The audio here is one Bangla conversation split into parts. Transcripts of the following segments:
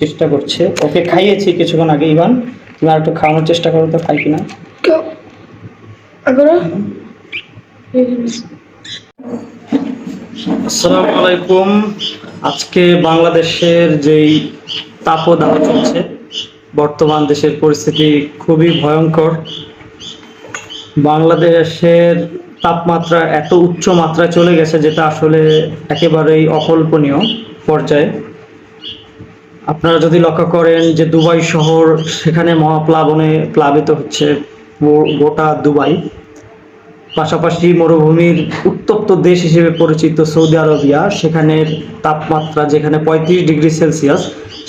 চেষ্টা করছে। ওকে খাইয়েছি কিছুক্ষণ আগে ইভান। তুমি আর একটু খাওয়ানোর চেষ্টা করো তো খাই কিনা. আসসালামু আলাইকুম। আজকে বাংলাদেশের যেই তাপদাহ চলছে বর্তমান দেশের পরিস্থিতি খুবই ভয়ঙ্কর। বাংলাদেশের তাপমাত্রা এত উচ্চ মাত্রায় চলে গেছে যেটা আসলে একেবারেই অকল্পনীয় পর্যায়ে। আপনারা যদি লক্ষ্য করেন যে দুবাই শহর সেখানে মহাপ্লাবনে প্লাবিত হচ্ছে গোটা দুবাই। পাশাপাশি মরুভূমির উত্তপ্ত দেশ হিসেবে পরিচিত সৌদি আরবিয়া, সেখানের তাপমাত্রা যেখানে পঁয়ত্রিশ ডিগ্রি সেলসিয়াস,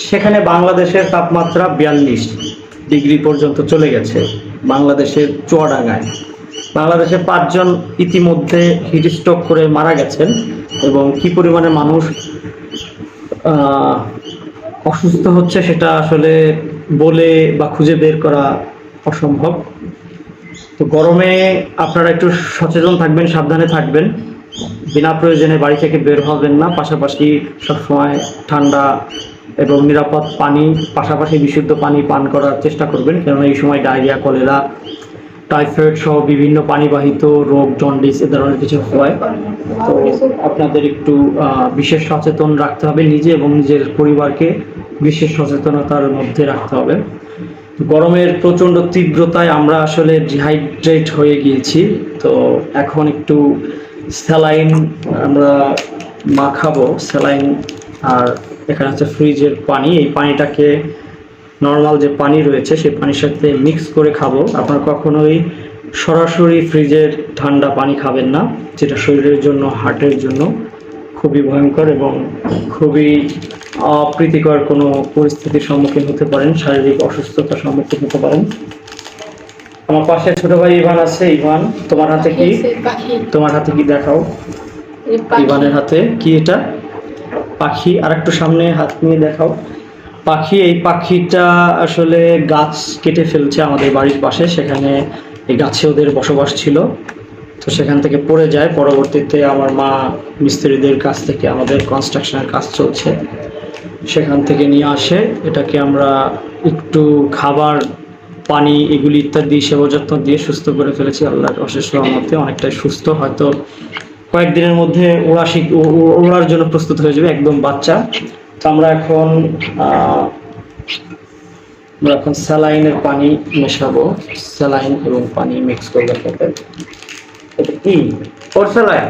সেখানে বাংলাদেশের তাপমাত্রা বিয়াল্লিশ ডিগ্রি পর্যন্ত চলে গেছে বাংলাদেশের চুয়াডাঙ্গায়। বাংলাদেশে পাঁচজন ইতিমধ্যে হিটস্ট্রোক করে মারা গেছেন এবং কি পরিমাণে মানুষ অসুস্থ হচ্ছে সেটা আসলে বলে বা খুঁজে বের করা অসম্ভব। তো গরমে আপনারা একটু সচেতন থাকবেন, সাবধানে থাকবেন। বিনা প্রয়োজনে বাড়ি থেকে বের হবেন না। পাশাপাশি সবসময় ঠান্ডা এবং নিরাপদ পানি, পাশাপাশি বিশুদ্ধ পানি পান করার চেষ্টা করবেন। কেননা এই সময় ডায়রিয়া, কলেরা, টাইফয়েড সহ বিভিন্ন পানিবাহিত রোগ, জন্ডিস এ ধরনের কিছু হয়। তো আপনাদের একটু বিশেষ সচেতন রাখতে হবে নিজে এবং নিজের পরিবারকে। বিশেষ সচেতনতার মধ্যে রাখতে হবে। গরমের প্রচণ্ড তীব্রতায় আমরা আসলে ডিহাইড্রেট হয়ে গিয়েছি। তো এখন একটু স্যালাইন আমরা মাখাবো, স্যালাইন আর এখানে হচ্ছে ফ্রিজের পানি। এই পানিটাকে নর্মাল যে পানি রয়েছে, সেই পানির সাথে মিক্স করে খাব। আপনারা কখনোই সরাসরি ফ্রিজের ঠান্ডা পানি খাবেন না, যেটা শরীরের জন্য, হার্টের জন্য খুবই ভয়ঙ্কর এবং খুবই অপ্রীতিকর কোনো পরিস্থিতির সম্মুখীন হতে পারেন শারীরিক অসুস্থতার সম্মুখীন হতে পারেন। আমার পাশে ছোট ভাই ইভান আছে। ইভান তোমার হাতে কি? তোমার হাতে কি দেখাও? ইভানের হাতে কি এটা? পাখি আর একটু সামনে হাত নিয়ে দেখাও। পাখি এই পাখিটা আসলে গাছ কেটে ফেলছে আমাদের বাড়ির পাশে। সেখানে এই গাছে ওদের বসবাস ছিল। তো সেখান থেকে পড়ে যায়। পরবর্তীতে আমার মা মিস্ত্রিদের কাছ থেকে আমাদের কনস্ট্রাকশনের কাজ চলছে। সেখান থেকে নিয়ে আসে। এটাকে আমরা একটু খাবার পানি এগুলি ইত্যাদি সেবা যত্ন দিয়ে সুস্থ করে ফেলেছি। আল্লাহর অশেষ রহমতে অনেকটাই সুস্থ। হয়তো কয়েকদিনের মধ্যে ওড়া শিখ ওড়ার জন্য প্রস্তুত হয়ে যাবে একদম বাচ্চা। তো আমরা এখন আহ, আমরা এখন স্যালাইনের পানি মেশাবো। স্যালাইন এবং পানি মিক্স করব সাথে এটা কি? ওর স্যালাইন?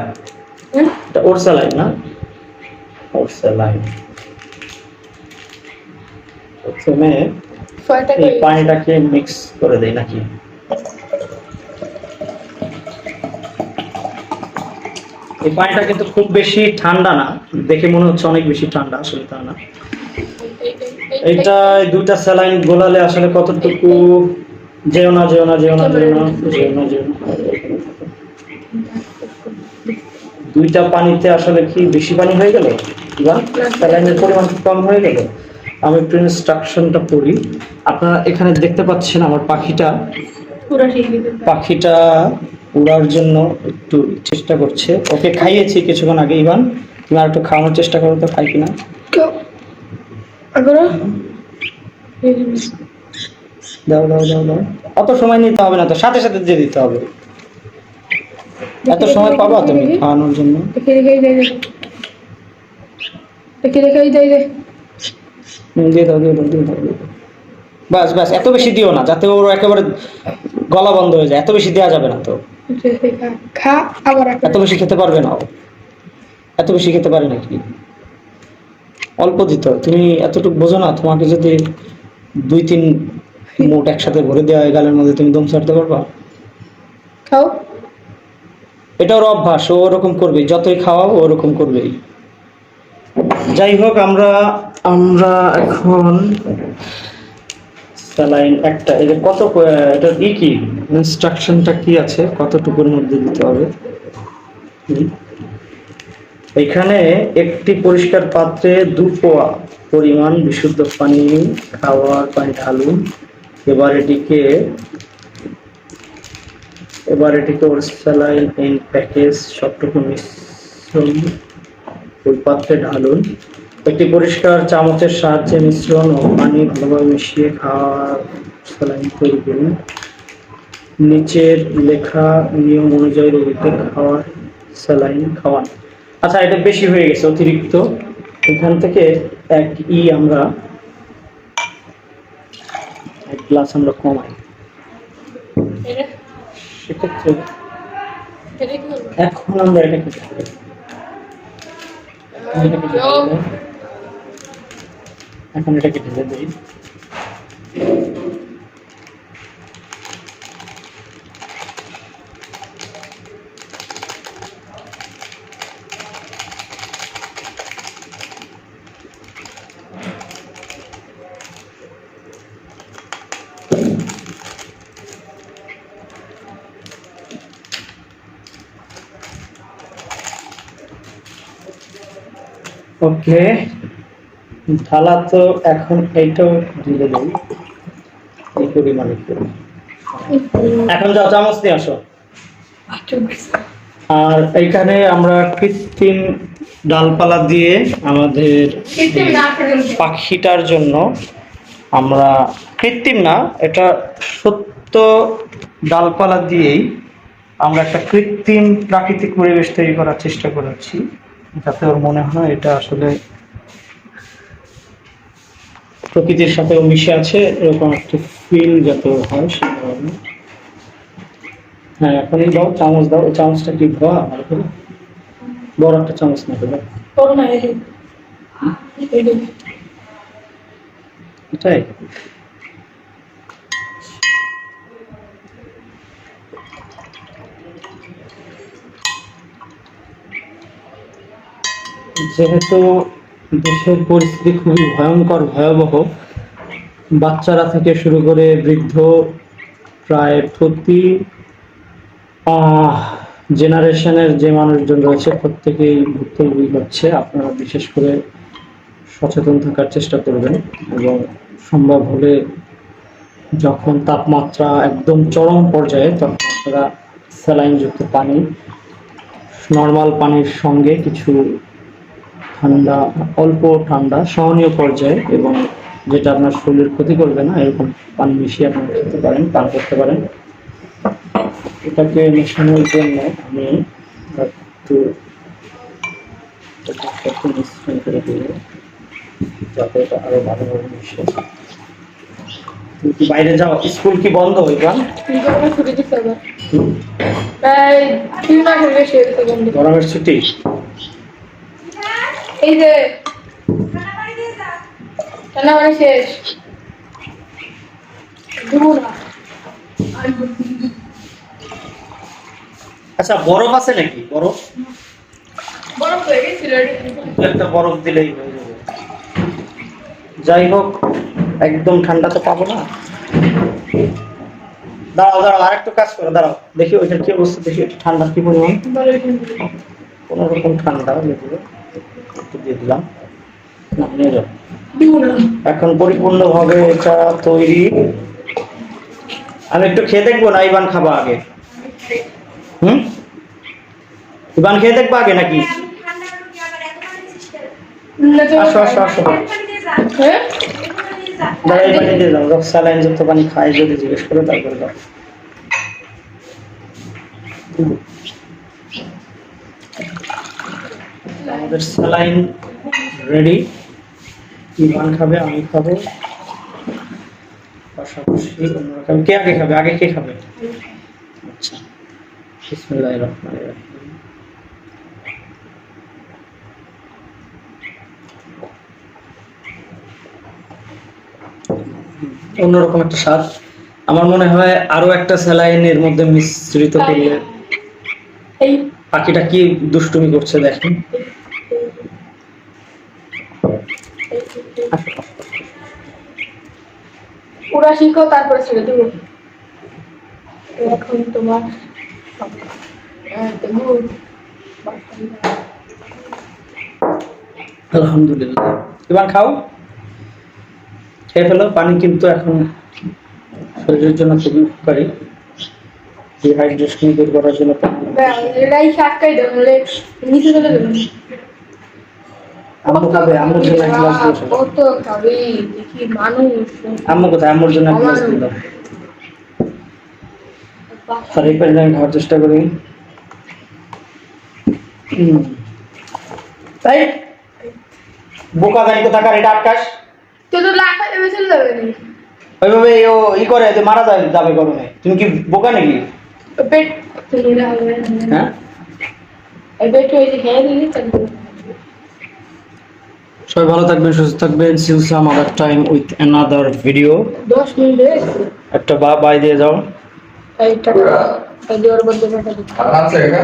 এটা ওর স্যালাইন না? ওর স্যালাইন। প্রথমে এই পানিটাকে মিক্স করে দেই নাকি? এই পানিটা কিন্তু খুব বেশি ঠান্ডা না দেখে মনে হচ্ছে অনেক বেশি ঠান্ডা আসলে তা না। এইটা এই দুইটা স্যালাইন গোলালে আসলে কতটুকু যেও না যেও না যেও না যেও না যেও না যেও না। দুইটা পানিতে আসলে কি বেশি পানি হয়ে গেল? বা স্যালাইনের পরিমাণ কম হয়ে গেল? আমি একটু ইনস্ট্রাকশনটা পড়ি। আপনারা এখানে দেখতে পাচ্ছেন আমার পাখিটা। পাখিটা উড়ার জন্য একটু চেষ্টা করছে। ওকে খাইয়েছি কিছুক্ষণ আগে ইভান। তুমি আর একটু খাওয়ানোর চেষ্টা করো তো খাই কিনা. দাও দাও দাও দাও। অত সময় নিতে হবে না তো সাথে সাথে দিয়ে দিতে হবে। এত সময় পাবা তুমি খাওয়ানোর জন্য? দেখে দেখে যাই দেখে। দেখে যাই হুম, দিয়ে দাও দিয়ে দাও দিয়ে দাও দিয়ে দাও। এত বেশি দিও না যাতে ওর একেবারে গলা বন্ধ হয়ে যায় এত বেশি দেওয়া যাবে না তো। খা আবার এত বেশি খেতে পারবে না এত বেশি খেতে পারে নাকি? অল্প দিত তুমি এতটুকু বোঝো না তোমাকে যদি দুই তিন মোট একসাথে ভরে দেওয়া হয় গালের মধ্যে তুমি দম ছাড়তে পারবা? খাও। এটা ওর অভ্যাস ও ওরকম করবে যতই খাওয়াও ওরকম করবেই। যাই হোক আমরা আমরা এখন স্যালাইন একটা এটা কত ক- এটা ই কি? ইনস্ট্রাকশনটা কি আছে? কতটুকুর মধ্যে দিতে হবে? এখানে একটি পরিষ্কার পাত্রে দু পোয়া পরিমাণ বিশুদ্ধ পানি, খাওয়ার পানি ঢালুন। এবার এটিকে এবার এটিকে ওর স্যালাইন ইন প্যাকেজ সবটুকু মিশ্রণ ওই পাত্রে ঢালুন। একটি পরিষ্কার চামচের সাহায্যে মিশ্রণ ও পানি ভালোভাবে মিশিয়ে খাওয়ার স্যালাইন তৈরি করুন নিচের লেখা নিয়ম অনুযায়ী রোগীকে খাওয়ার স্যালাইন খাওয়ান। আচ্ছা এটা বেশি হয়ে গেছে অতিরিক্ত। এখান থেকে এক ই আমরা এক গ্লাস আমরা কমাই। সেক্ষেত্রে এখন আমরা এটাকে দেই। এখন এটাকে ঢেলে দিই ওকে ঢালা তো এখন এইটাও ঢেলে দিই এই পরিমাণে এখন যাও চামচ নিয়ে আসো। আর এইখানে আমরা কৃত্রিম ডালপালা দিয়ে আমাদের পাখিটার জন্য আমরা কৃত্রিম না এটা সত্য ডালপালা দিয়েই আমরা একটা কৃত্রিম প্রাকৃতিক পরিবেশ তৈরি করার চেষ্টা করেছি। যাতে ওর মনে হয় এটা আসলে প্রকৃতির সাথেও মিশে আছে এরকম একটা ফিল যাতে হয় সে হ্যাঁ এখনই দাও চামচ দাও ওই চামচটা কি ধোয়া? ভালো করে। বড় একটা চামচ না এটাই। যেহেতু দেশের পরিস্থিতি খুবই ভয়ঙ্কর, ভয়াবহ। বাচ্চারা থেকে শুরু করে বৃদ্ধ প্রায় প্রতি জেনারেশনের যে মানুষজন রয়েছে প্রত্যেকেই ভুক্তভোগী হচ্ছে। আপনারা বিশেষ করে সচেতন থাকার চেষ্টা করবেন এবং সম্ভব হলে যখন তাপমাত্রা একদম চরম পর্যায়ে, তখন আপনারা স্যালাইনযুক্ত পানি, নর্মাল পানির সঙ্গে কিছু ঠান্ডা অল্প ঠান্ডা সহনীয় পর্যায়ে এবং যেটা আপনার শরীরের ক্ষতি করবে না এরকম পানি মিশিয়ে আপনারা খেতে পারেন পান করতে পারেন। এটাকে মেশানোর জন্য আমি একটু একটু মিশ্রণ করে দেবো যাতে এটা আরও ভালোভাবে মিশে। তুমি কি বাইরে যাও? স্কুল কি বন্ধ এবার গরমে ছুটি দিতে হবে। প্রায় দুই মাসের বেশি গরমের ছুটি? এই যে রান্না বাড়ি শেষ। আচ্ছা বরফ আছে নাকি? বরফ? বরফ হয়ে গেছিল একটা বরফ দিলেই হয়ে যাবে। যাই হোক একদম ঠান্ডা তো পাবো না। দাঁড়াও দাঁড়াও আরেকটু কাজ করো দাঁড়াও। দেখি ওইটার কি অবস্থা দেখি একটু ঠান্ডা কি পরিমাণ। কোনো রকম ঠান্ডা লেগে দিয়ে দিলাম। এখন পরিপূর্ণভাবে এটা তৈরি। আমি একটু খেয়ে দেখব না ইবান খাবা আগে। হুম? ইবান খেয়ে দেখব আগে নাকি? তো আসো আসো আসো। হ্যাঁ দাঁড়া এই পানি দিয়ে দাও। রক স্যালাইন যুক্ত পানি খাই যদি জিজ্ঞেস করে তারপরে দাও। আমাদের স্যালাইন রেডি ইমান খাবে আমি খাব। পাশাপাশি অন্যরা খাবে। কে আগে খাবে? আগে কে খাবে? আচ্ছা। বিসমিল্লাহির রহমানির রহিম। অন্যরকম একটা স্বাদ। আমার মনে হয় আরও একটা স্যালাইন এর মধ্যে মিশ্রিত করলে এই পাখিটা কি দুষ্টুমি করছে দেখেন। পুরা শিখো তারপরে ছেড়ে দেবো। এখন তোমার হ্যাঁ, আলহামদুলিল্লাহ। এবার খাও। খেয়ে ফেলো পানি কিন্তু এখন শরীরের জন্য খুবই উপকারী। ডিহাইড্রেশন দূর করার জন্য পানি এটাই শাকটাই দেবো নাহলে নিচে চলে দেবো আম্মু খাবে আম্মুর জন্য এক গ্লাস দিয়ে কত খাবি? দেখি মানুষ? আম্মু কোথায়? আম্মুর জন্য এক গ্লাস দিয়ে দাও আর এই আমি খাওয়ার চেষ্টা করি। তাই বোকা জানি তো থাকার এটা আটকাস। তুই তো লাখ চলে যাবে ওইভাবে ও ই করে যে মারা যায় যাবে গরমে তুমি কি বোকা নাকি? পেট হ্যাঁ? পেট হয়েছে খেয়ে দিলি তারপরে। সবাই ভালো থাকবেন সুস্থ থাকবেন। Till some other time with another video. দশ মিনিট একটা বা বাই দিয়ে যাও। এই টাকা এই দেওয়ার বদলে টাকা